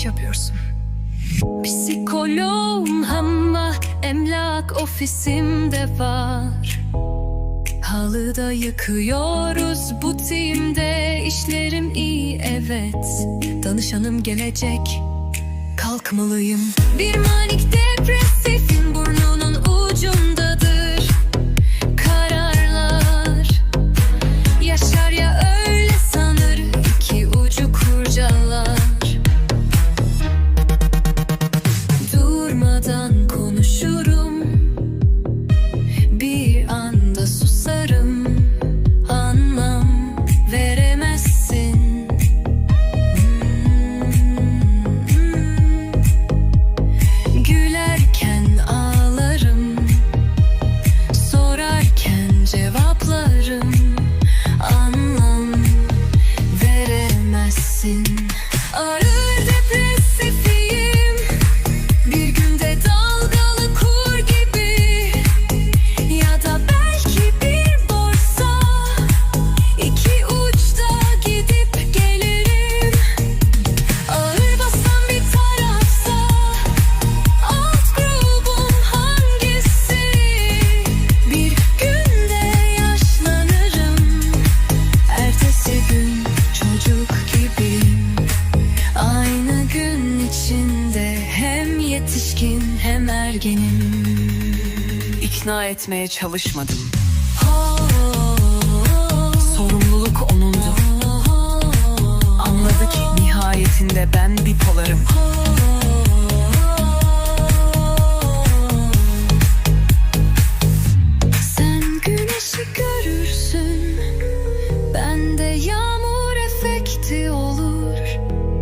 iş yapıyorsun. Psikoloğum ama emlak ofisimde var. Halıda yıkıyoruz bu timde işlerim iyi evet. Danışanım gelecek kalkmalıyım. Bir manik Bir hem ergenim İkna etmeye çalışmadım. Sorumluluk onundu. Anladı ki nihayetinde ben bipolarım. Sen güneşi görürsün Bende yağmur efekti olur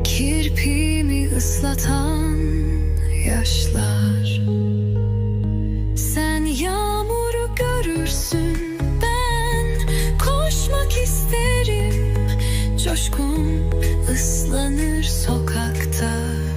Kirpimi ıslatan yaşlar. Sen yağmuru görürsün ben koşmak isterim. Coşkun ıslanır sokakta.